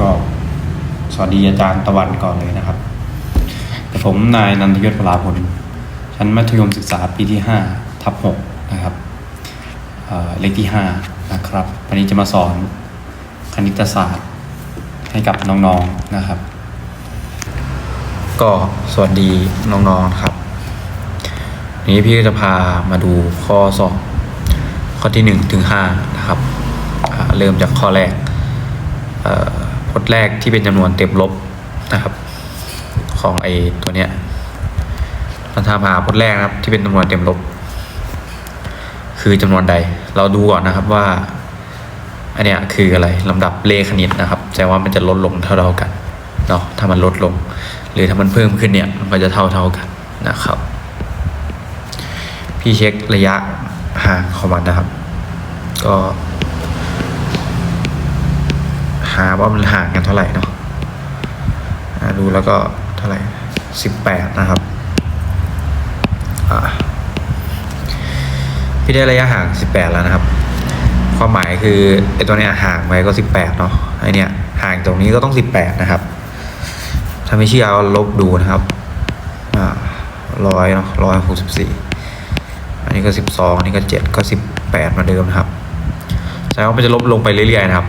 ก็สวัสดีอาจารย์ตะวันก่อนเลยนะครับแต่ผมนายนันทยศพลาพลชั้นมัธยมศึกษาปีที่ 5 ทับ6นะครับเเลขที่ 5 นะครับ วันนี้จะมาสอนคณิตศาสตร์ให้กับน้องๆนะครับ ก็สวัสดีน้องๆครับวันนี้พี่ก็จะพามาดูข้อสอบข้อที่1ถึง5นะครับ เริ่มจากข้อแรก เอ่อพจน์แรกที่เป็นจำนวนเต็มลบนะครับ ของไอตัวเนี้ยเราทำหาพจน์แรกนะครับ ที่เป็นจำนวนเต็มลบ คือจำนวนใด เราดูก่อนนะครับว่าอันเนี้ยคืออะไรลำดับเลขคณิตนะครับแสดงว่ามันจะลดลงเท่าๆกันเนาะถ้ามันลดลง หรือถ้ามันเพิ่มขึ้นเนี่ยมันก็จะเท่าเท่ากันนะครับ พี่เช็คระยะห่างของมันนะครับ ก็าว่ามันห่างกันเท่าไหร่เนาะดูแล้วก็เท่าไหร่สิบแปดนะครับพี่ได้ระยะห่างสิบแปดแล้วนะครับ ความหมายคือไอ้ตัวเนี้ยห่างไปก็สิบแปดเนาะไอเนี้ยห่างตรงนี้ก็ต้องสิบแปดนะครับ ถ้าไม่เชื่อเอาลบดูนะครับร้อยเนาะร้อยหกสิบสี่อันนี้ก็สิบสองอันนี้ก็เจ็ดก็สิบแปดมาเดิมนะครับแสดงว่ามันจะลบลงไปเรื่อยๆนะครับ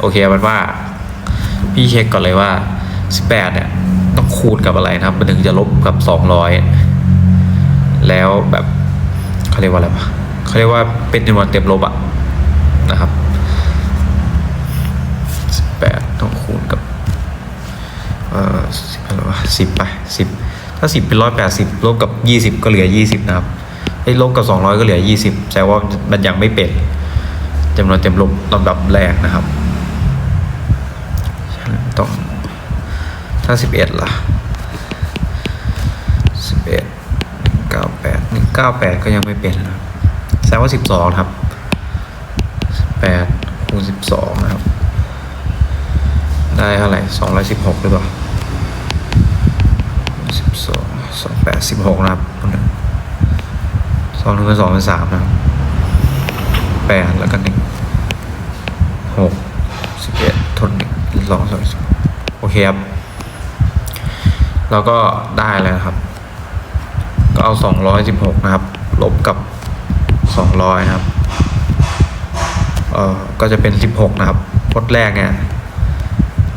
โอเคมันว่า พี่เช็คก่อนเลยว่า 18 เนี่ย ต้องคูณกับอะไรนะครับมันถึงจะลบกับ 200 แล้วแบบเขาเรียกว่าอะไรวะเขาเรียกว่าเป็นจำนวนเต็มลบอะนะครับ 18 ต้องคูณกับเอ่อสิบอะไรวะสิบไปสิบถ้าสิบเป็นร้อยแปดสิบลบกับยี่สิบก็เหลือยี่สิบนะครับไอ้ลบกับสองร้อยก็เหลือยี่สิบแสดงว่ามันยังไม่เป็นจำนวนเต็มลบลำดับแรกนะครับ ต้องถ้าสิบเอ็ดล่ะสิบเอ็ดเก้าแปดหนึ่งเก้าแปดก็ยังไม่เป็นนะแสดงว่าสิบสองครับสิบแปดคูณสิบสองนะครับ ได้เท่าไหร่สองร้อยสิบหกหรือเปล่าสิบสองสองแปดสิบหกนะครับคนนึงสองหนึ่งเป็นสองเป็นสามนะครับแปดแล้วก็หนึ่งหกสิบเอ็ดทนหนึ่ง สองสองโอเคครับ แล้วก็ได้แล้วนะครับ ก็เอาสองร้อยสิบหกนะครับ ลบกับสองร้อยนะครับเอ่อก็จะเป็นสิบหกนะครับพจน์แรกเนี่ย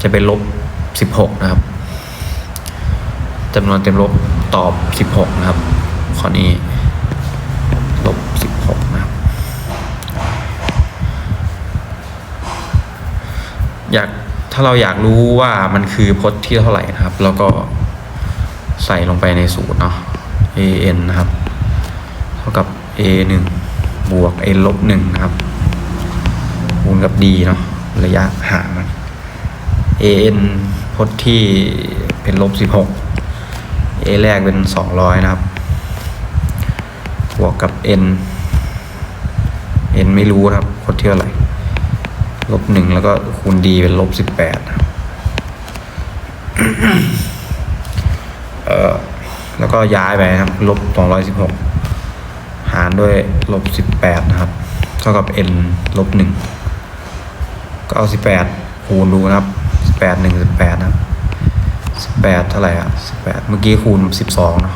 จะเป็นลบสิบหกนะครับจำนวนเต็มลบตอบสิบหกนะครับ ข้อนี้ลบสิบหกนะครับ อยาก ถ้าเราอยากรู้ว่ามันคือพจน์ที่เท่าไหร่นะครับ แล้วก็ใส่ลงไปในสูตรเนาะ a n นะครับ เท่ากับ a หนึ่งบวก n ลบหนึ่งนะครับคูณกับ d เนาะระยะห่างมัน a n พจน์ที่เป็นลบสิบหก a แรกเป็นสองร้อยนะครับ บวกกับ n n ไม่รู้นะครับพจน์ที่เท่าไหร่ ลบหนึ่งแล้วก็คูณดีเป็นลบสิบแปดเอ่อแล้วก็ย้ายไปครับลบสองร้อยสิบหกหารด้วยลบสิบแปดนะครับ เท่ากับ n ลบหนึ่งก็เอาสิบแปดคูณดูนะครับสิบแปดหนึ่งสิบแปดนะครับสิบแปดเท่าไหร่อะสิบแปดเมื่อกี้คูณสิบสองเนาะ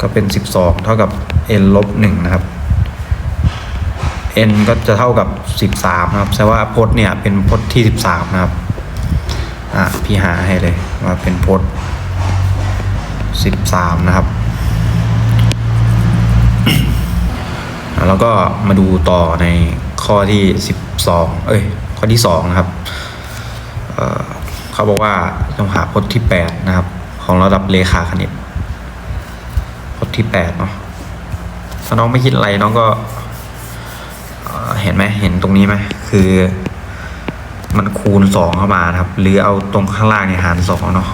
ก็เป็นสิบสองเท่ากับ n ลบหนึ่งนะครับ n ก็จะเท่ากับสิบสามนะครับแสดงว่าพจน์เนี่ยเป็นพจน์ที่สิบสามนะครับ อะพี่หาให้เลยว่าเป็นพจน์สิบสามนะครับ แล้วก็มาดูต่อในข้อที่สิบสองเอ้ย ข้อที่สองนะครับเเขาบอกว่าต้องหาพจน์ที่แปดนะครับ ของระดับเลขาคณิต พจน์ที่แปดเนาะถ้าน้องไม่คิดอะไรน้องก็ เห็นไหมเห็นตรงนี้ไหมคือ มันคูณสองเข้ามาครับ หรือเอาตรงข้างล่างเนี่ยหารสองเนาะ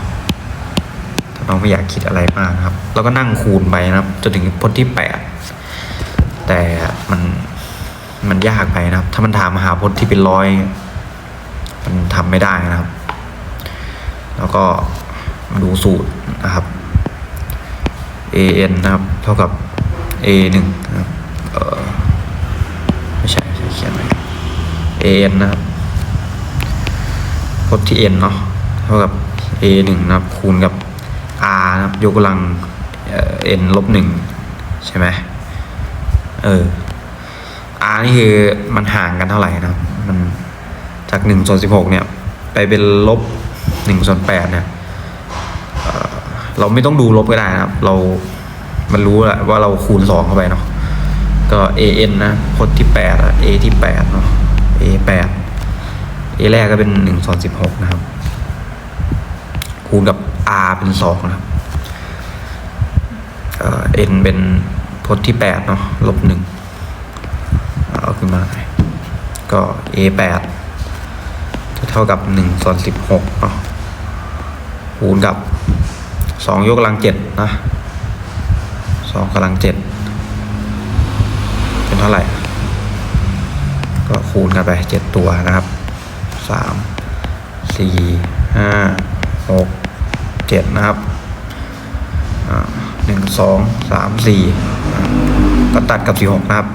ถ้าน้องไม่อยากคิดอะไรมากครับ แล้วก็นั่งคูณไปนะครับ จนถึงพจน์ที่แปดแต่มันมันยากไปนะครับ ถ้ามันถามหาพจน์ที่เป็นร้อยมันทำไม่ได้นะครับ แล้วก็ดูสูตรนะครับ an นะครับ เท่ากับ a หนึ่งนะครับเอ่อ ไม่ใช่ไม่ใช่เขียนไว้ an นะครับจน์ที่ n เนาะเท่ากับ a หนึ่งนะครับคูณกับ r นะครับยกกำลังเอ่อ n ลบหนึ่งใช่ไหมเออ r นี่คือมันห่างกันเท่าไหร่นะครับ มันจากหนึ่งส่วนสิบหกเนี่ย ไปเป็นลบหนึ่งส่วนแปดเนี่ยเเราไม่ต้องดูลบก็ได้นะครับ เรา มันรู้แหละว่าเราคูณสองเข้าไปเนาะ ก็ an นะพจน์ที่แปดอะ a ที่แปดเนาะ a แปด a แรกก็เป็นหนึ่งส่วนสิบหกนะครับ คูณกับ r เป็นสองนะครับเอ่อ n เป็นพจน์ที่แปดเนาะลบหนึ่งเอาขึ้นมา ก็ a แปดจะเท่ากับหนึ่งส่วนสิบหกเนาะคูณกับสองยกกำลังเจ็ดนะสองกำลังเจ็ดเป็นเท่าไหร่ ก็คูณกันไปเจ็ดตัวนะครับสามสี่ห้าหกเจ็ดนะครับหนึ่งสองสามสี่ก็ตัดกับสี่หกนะครับ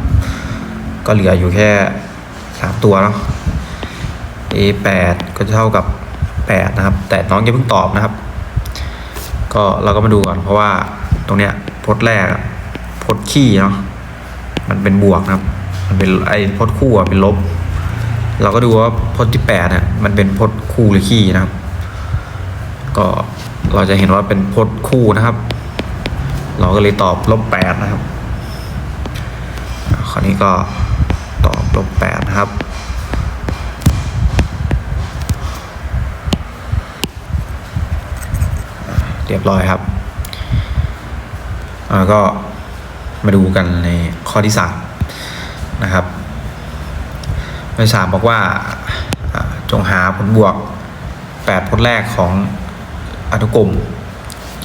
ก็เหลืออยู่แค่สามตัวเนาะ a แปดก็จะเท่ากับแปดนะครับ แต่น้องย่าเพิ่งตอบนะครับ ก็เราก็มาดูก่อนเพราะว่าตรงเนี้ยพจน์แรกพจน์ขี้เนาะมันเป็นบวกนะครับ มันเป็นไอ้พจน์คู่อะเป็นลบ เราก็ดูว่าพจน์ที่แปดเนี่ยมันเป็นพจน์คู่หรือขี้นะครับ ก็เราจะเห็นว่าเป็นพจน์คู่นะครับ เราก็เลยตอบลบแปดนะครับคราวนี้ก็ตอบลบแปดนะครับเรียบร้อยครับแล้วก็มาดูกันในข้อที่สาม นะครับหน่วยสามบอกว่าจงหาผลบวก 8 ผลแรกของอนุกรม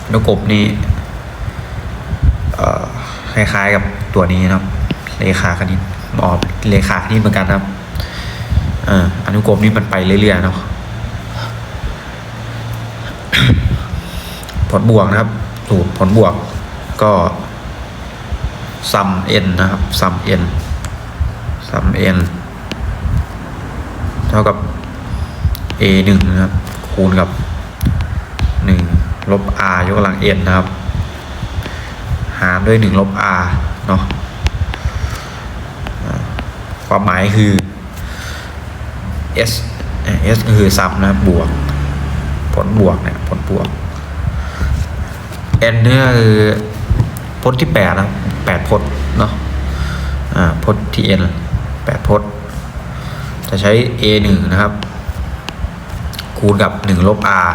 อนุกรมนี้คล้ายๆกับตัวนี้นะครับ เลขาคณิตออกเลขาคณิตเหมือนกันครับอนุกรมนี้มันไปเรื่อยๆเนาะผลบวกนะครับสูตรผลบวกก็ซัมเอ็นนะครับซัมเอ็น 3n เท่ากับ a 1นะครับคูณกับ 1 ลบ r ยกกำลัง n นะครับ หารด้วย 1 ลบ r เนาะความหมายคือ s s คือซับนะบวก ผลบวกเนี่ยผลบวก n เนี่ยคือพจน์ที่8นะ8พจน์เนาะอ่าพจน์ที่ n แปดพจน์ จะใช้ a หนึ่งนะครับ คูณกับหนึ่งลบ r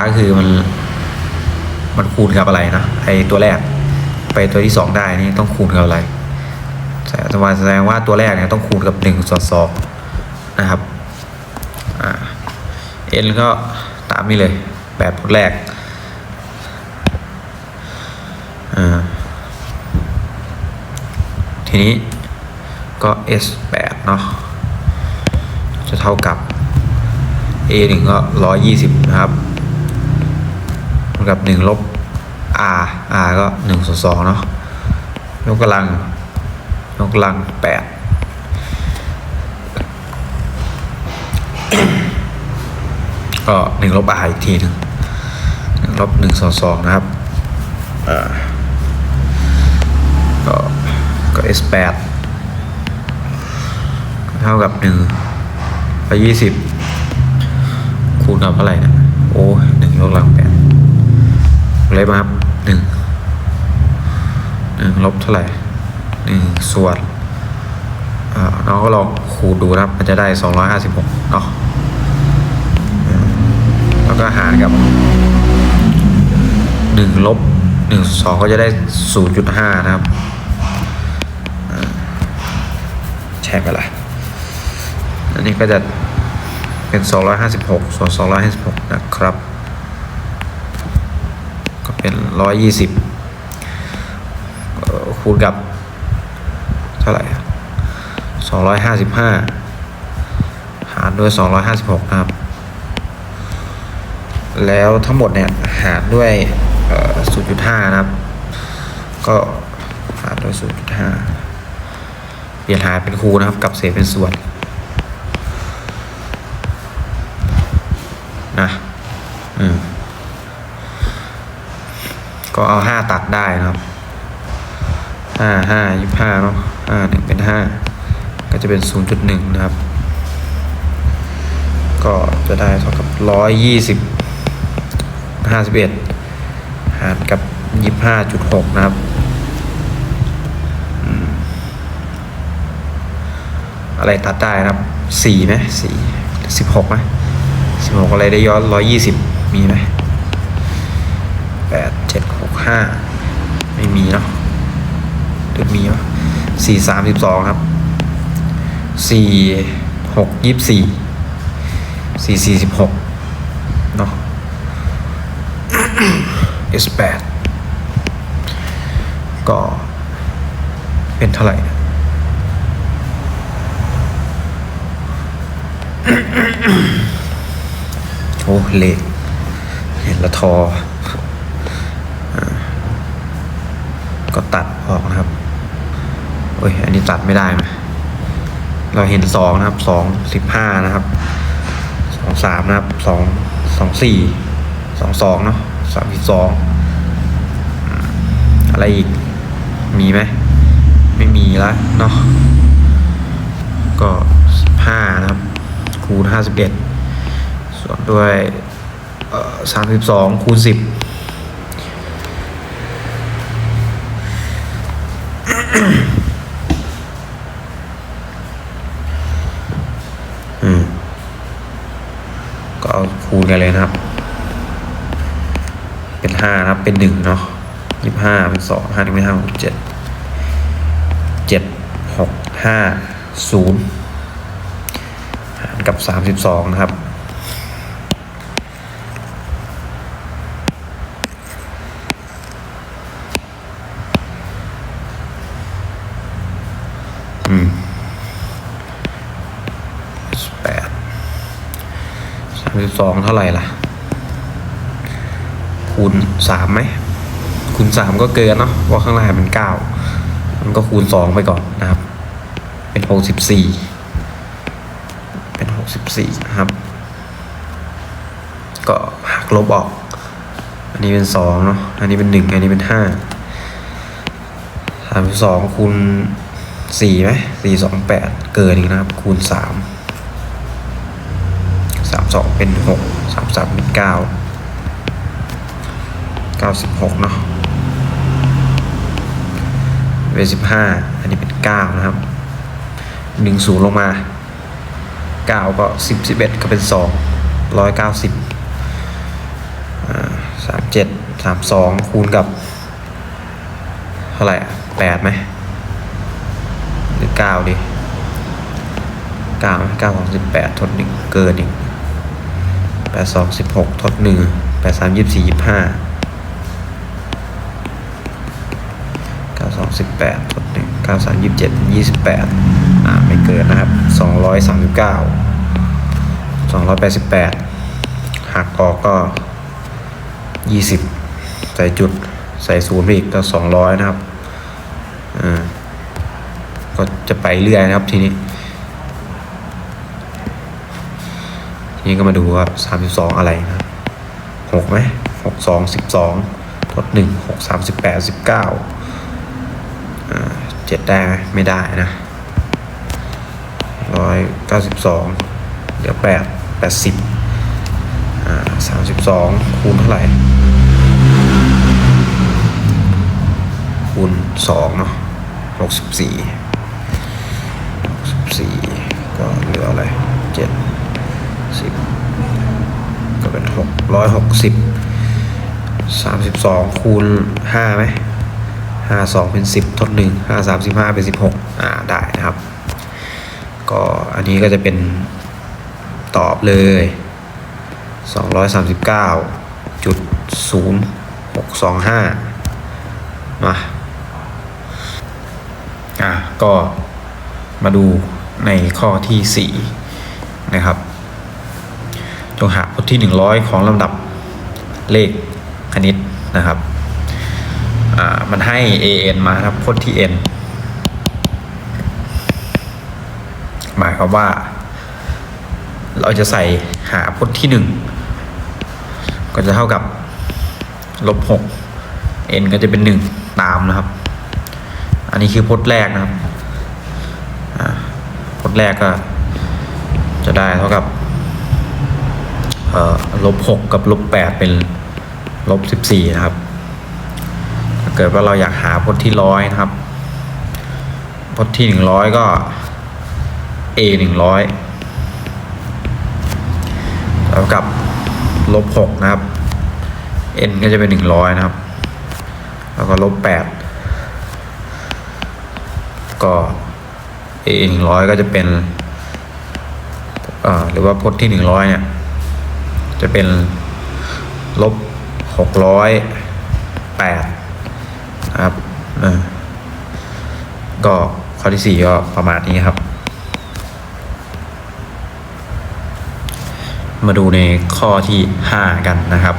r คือมัน มันคูณกับอะไรนะ ไอตัวแรก ไปตัวที่สองได้นี่ต้องคูณกับอะไรแสดงว่าแสดงว่าตัวแรกเนี่ยต้องคูณกับหนึ่งส่วนสองนะครับอ่า n ก็ตามนี้เลยแปดพจน์แรกทีนี้ ก็ s 8เนาะจะเท่ากับ a 1ก็ 120 นะครับเท่ากับ 1 ลบ r r ก็1ส่วน2เนาะยกกำลังยกกำลัง 8ก็1ลบ r อีกทีหนึ่งลบ1ส่วน2นะครับก็ก็ S 8 เท่ากับหนึ่งไปยี่สิบคูณกับเท่าไหร่เนะโอ้หนึ่งยกกำลังแปดเลยมาครับหนึ่งหนึ่งลบเท่าไหร่หนึ่งส่วนอ่าน้องก็ลองคูณดูนะครับมันจะได้สองร้อยห้าสิบหกเนาะแล้วก็หารกับหนึ่งลบหนึ่งสองก็จะได้ศูนย์จุดห้านะครับอ่าใช่ไหมล่ะ อันนี้ก็จะเป็นสองร้อยห้าสิบหกส่วนสองร้อยห้าสิบหกนะครับ ก็เป็นร้อยยี่สิบคูณกับ เท่าไหร่สองร้อยห้าสิบห้าหารด้วยสองร้อยห้าสิบหกนะครับ แล้วทั้งหมดเนี่ย หารด้วย 0.5 นะครับ ก็หารด้วย 0.5 เปลี่ยนหารเป็นคูณนะครับ กับเศษเป็นส่วน นะอืมก็เอาห้าตัดได้นะครับห้าห้ายี่ห้าเนาะห้าหนึ่งเป็นห้าก็จะเป็นศูนย์จุดหนึ่งนะครับ ก็จะได้เท่ากับร้อยยี่สิบห้าสิบเอ็ดหารกับยี่ห้าจุดหกนะครับอืมอะไรตัดได้นะครับสี่ไหมสี่สิบหกไหม สิบหกอะไรได้ย้อนร้อยยี่สิบมีไหมแปดเจ็ดหกห้าไม่มีเนาะหรือมีวะสี่สามสิบสองครับสี่หกยี่สี่สี่สี่สิบหกเนาะ S แปดก็เป็นเท่าไหร่นะโอ้เลขเห็นละทอก็ตัดออกนะครับ โอ้ย อันนี้ตัดไม่ได้ไหมเราเห็นสองนะครับ สองสิบห้านะครับ สองสามนะครับ สองสองสี่ สองสองเนาะสามสิบสอง อะไรอีก มีไหม ไม่มีละเนาะ ก็ห้านะครับ คูณห้าสิบเอ็ด วนด้วยสามสิบสองคูณสิบอืมก็เอาคูณกันเลยนะครับ เป็นห้านะครับ เป็นหนึ่งเนาะยี่ห้าเป็นสองห้าหนึ่งเป็นห้าหกเจ็ดเจ็ดหกห้าศูนย์หารกับสามสิบสองนะครับ อืมแปด สองเท่าไหร่ล่ะ คูณสามไหมคูณสามก็เกินเนาะเพราะข้างล่างเป็นเก้ามันก็คูณสองไปก่อนนะครับ เป็นหกสิบสี่เป็นหกสิบสี่นะครับ ก็หักลบออก อันนี้เป็นสองเนาะอันนี้เป็นหนึ่งอันนี้เป็นห้าสามสองคูณสี่ไหมสี่สองแปดเกินอีกนะครับ คูณสาม องเป็นหกสามสามเป็นเก้าเก้าสิบหกเนาะเป็นสิบห้าอันนี้เป็นเก้านะครับหนึ่งศูนย์ลงมาเก้าก็สิบสิบเอ็ดก็เป็นสองร้อยเก้าสิบสามเจ็ดสามสองคูณกับ เท่าไหร่อะแปดไหมหรือเก้าดิเก้าเก้าของสิบแปดทดหนึ่งเกินอีก แปดสองสิบหกทดหนึ่งแปดสามยี่สี่ยี่ห้าเก้าสองสิบแปดทดหนึ่งเก้าสามยี่สิบเจ็ดยี่สิบแปดอ่าไม่เกินนะครับสองร้อยสามสิบเก้าสองร้อยแปดสิบแปดหักออกก็ยี่สิบใส่จุดใส่ศูนย์ไปอีกก็สองร้อยนะครับอ่าก็จะไปเรื่อยนะครับทีนี้ ทีนี้ก็มาดูว่าสามสิบสองอะไรนะครับหกไหมหกสองสิบสองทดหนึ่งหกสามสิบแปดสิบเก้าเจ็ดได้ไหมไม่ได้นะร้อยเก้าสิบสองเหลือแปดแปดสิบอ่าสามสิบสองคูณเท่าไหร่ คูณสองเนาะหกสิบสี่หกสิบสี่ก็เหลืออะไรเจ็ด สิบก็เป็นหกร้อยหกสิบสามสิบสองคูณห้าไหมห้าสองเป็นสิบทดหนึ่งห้าสามสิบห้าเป็นสิบหกอ่าได้นะครับ ก็อันนี้ก็จะเป็นตอบเลยสองร้อยสามสิบเก้าจุดศูนย์หกสองห้ามาอะก็มาดูในข้อที่4นะครับ จงหาพจน์ที่ 100 ของลำดับเลขคณิตนะครับ มันให้ an มาครับพจน์ที่ n หมายความว่า เราจะใส่หาพจน์ที่ 1 ก็จะเท่ากับลบหก n ก็จะเป็นหนึ่งตามนะครับ อันนี้คือพจน์แรกนะครับพจน์แรกก็จะได้เท่ากับ ลบหกกับลบแปดเป็นลบสิบสี่นะครับ ถ้าเกิดว่าเราอยากหาพจน์ที่ร้อยนะครับพจน์ที่หนึ่งร้อยก็ a หนึ่งร้อยเท่ากับลบหกนะครับ n ก็จะเป็นหนึ่งร้อยนะครับ แล้วก็ลบแปดก็ a หนึ่งร้อยก็จะเป็นหรือว่าพจน์ที่หนึ่งร้อยเนี่ย จะเป็นลบหกร้อยแปดครับก็ข้อที่สี่ก็ประมาณนี้ครับ มาดูในข้อที่ห้ากันนะครับ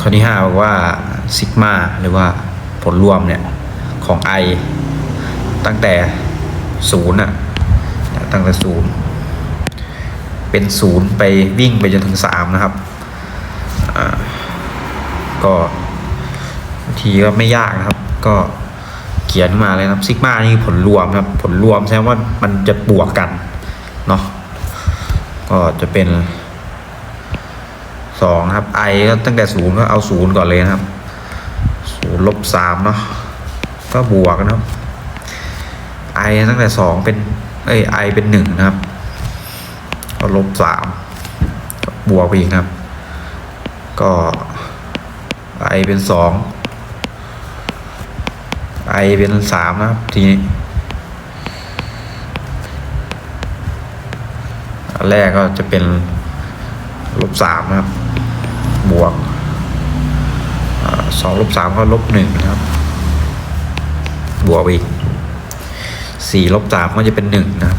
ข้อที่ห้าบอกว่าซิกมาหรือว่าผลรวมเนี่ย ของ i ตั้งแต่ศูนย์อะตั้งแต่ศูนย์ เป็นศูนย์ไปวิ่งไปจนถึงสามนะครับก็ทีก็ไม่ยากนะครับ ก็เขียนมาเลยครับซิกมานี่ผลรวมนะครับ ผลรวมแสดงว่ามันจะบวกกันเนาะก็จะเป็นสองครับ i ก็ตั้งแต่ศูนย์ก็เอาศูนย์ก่อนเลยนะครับศูนย์ลบสามเนาะก็บวกนะครับ i ตั้งแต่สองเป็นเอ้ย i เป็นหนึ่งนะครับ ก็ลบสามบวกไปอีกครับ ก็ i เป็นสอง i เป็นสามนะครับทีนี้อันแรกก็จะเป็นลบสามนะครับ บวกสองลบสามก็ลบหนึ่งนะครับ บวกไปอีกสี่ลบสามก็จะเป็นหนึ่งนะครับ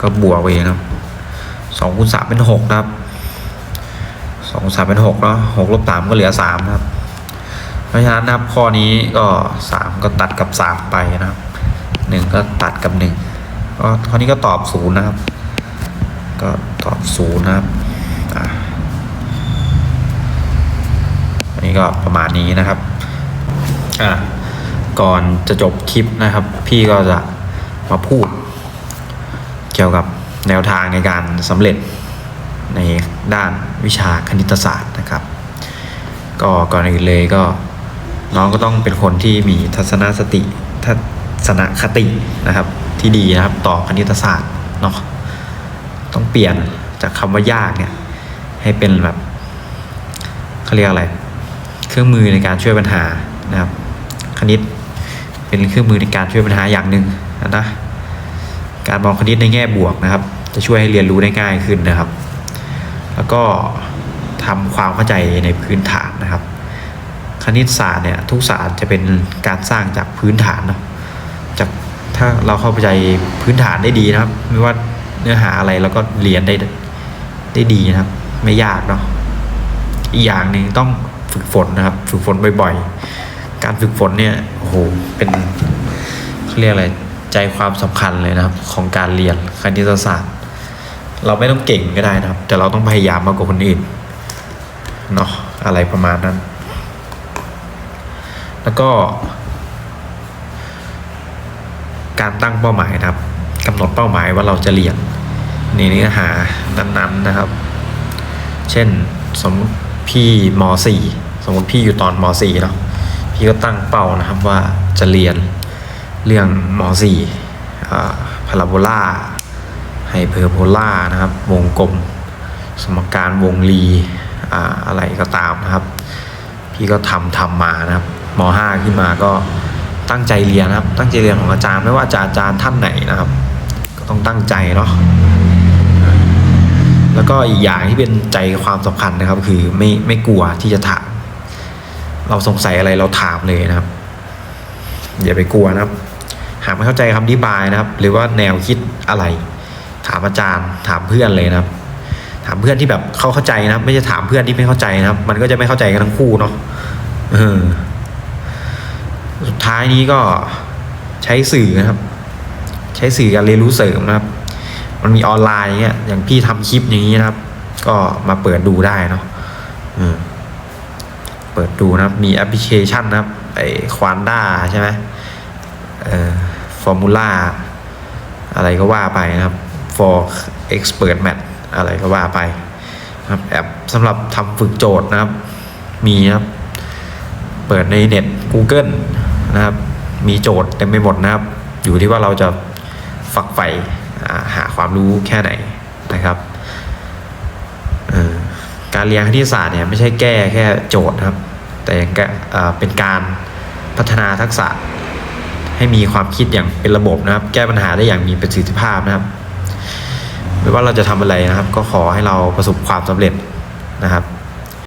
ก็บวกไปนะครับสองคูณสามเป็นหกครับสองสามเป็นหกเนาะหกลบสามก็เหลือสามครับ เพราะฉะนั้นนะครับข้อนี้ก็สามก็ตัดกับสามไปนะครับหนึ่งก็ตัดกับหนึ่งก็ข้อนี้ก็ตอบศูนย์นะครับ ก็ตอบศูนย์นะครับอันนี้ก็ประมาณนี้นะครับอะก่อนจะจบคลิปนะครับ พี่ก็จะมาพูด เกี่ยวกับแนวทางในการสำเร็จในด้านวิชาคณิตศาสตร์นะครับ ก็ก่อนอื่นเลยก็น้องก็ต้องเป็นคนที่มีทัศนสติทัศนคตินะครับ ที่ดีนะครับต่อคณิตศาสตร์เนาะต้องเปลี่ยนจากคำว่ายากเนี่ยให้เป็นแบบเขาเรียกอะไร เครื่องมือในการช่วยปัญหานะครับ คณิตเป็นเครื่องมือในการช่วยปัญหาอย่างหนึ่งนะ การมองคณิตในแง่บวกนะครับ จะช่วยให้เรียนรู้ได้ง่ายขึ้นนะครับ แล้วก็ทำความเข้าใจในพื้นฐานนะครับ คณิตศาสตร์เนี่ยทุกศาสตร์จะเป็นการสร้างจากพื้นฐานเนาะจากถ้าเราเข้าใจพื้นฐานได้ดีนะครับ ไม่ว่าเนื้อหาอะไรเราก็เรียนได้ได้ดีนะครับ ไม่ยากเนาะอีกอย่างหนึ่งต้องฝึกฝนนะครับ ฝึกฝนบ่อยๆ การฝึกฝนเนี่ยโอ้โหเป็นเขาเรียกอะไร ใจความสำคัญเลยนะครับของการเรียนคณิตศาสตร์ เราไม่ต้องเก่งก็ได้นะครับ แต่เราต้องพยายามมากกว่าคนอื่นเนาะอะไรประมาณนั้น แล้วก็ การตั้งเป้าหมายนะครับกำหนดเป้าหมายว่าเราจะเรียนในเนื้อหานั้นๆนะครับ เช่นสมมติพี่ม .4 สมมติพี่อยู่ตอนม .4 เนาะพี่ก็ตั้งเป้านะครับว่าจะเรียน เรื่องม .4 พาราโบลาไฮเปอร์โบลานะครับ วงกลม สมการวงรีอะไรก็ตามนะครับ พี่ก็ทำทำมานะครับม .5 ขึ้นมาก็ตั้งใจเรียนนะครับ ตั้งใจเรียนของอาจารย์ไม่ว่าจารย์อาจารย์ท่านไหนนะครับ ก็ต้องตั้งใจเนาะแล้วก็อีกอย่างที่เป็นใจความสำคัญนะครับ คือไม่ไม่กลัวที่จะถาม เราสงสัยอะไรเราถามเลยนะครับ อย่าไปกลัวนะครับ หากไม่เข้าใจคำอธิบายนะครับ หรือว่าแนวคิดอะไร ถามอาจารย์ ถามเพื่อนเลยนะครับ ถามเพื่อนที่แบบเขาเข้าใจนะครับ ไม่ใช่ถามเพื่อนที่ไม่เข้าใจนะครับ มันก็จะไม่เข้าใจกันทั้งคู่เนาะสุดท้ายนี้ก็ใช้สื่อนะครับ ใช้สื่อการเรียนรู้เสริมนะครับ มันมีออนไลน์เงี้ยอย่างพี่ทำคลิปอย่างนี้นะครับ ก็มาเปิดดูได้เนาะเปิดดูนะครับ มีแอปพลิเคชันนะครับไอควานด้าใช่ไหมเออ อร์มูล่าอะไรก็ว่าไปนะครับ for expert math อะไรก็ว่าไปนะครับแอปสำหรับทำฝึกโจทย์นะครับ มีนะครับ เปิดในเน็ต Google นะครับ มีโจทย์เต็มไปหมดนะครับ อยู่ที่ว่าเราจะฝักใฝ่หาความรู้แค่ไหนนะครับการเรียนคณิตศาสตร์เนี่ยไม่ใช่แก้แค่โจทย์นะครับ แต่ยังก้อ่าเป็นการพัฒนาทักษะ ให้มีความคิดอย่างเป็นระบบนะครับ แก้ปัญหาได้อย่างมีประสิทธิภาพนะครับ ไม่ว่าเราจะทำอะไรนะครับ ก็ขอให้เราประสบความสำเร็จนะครับ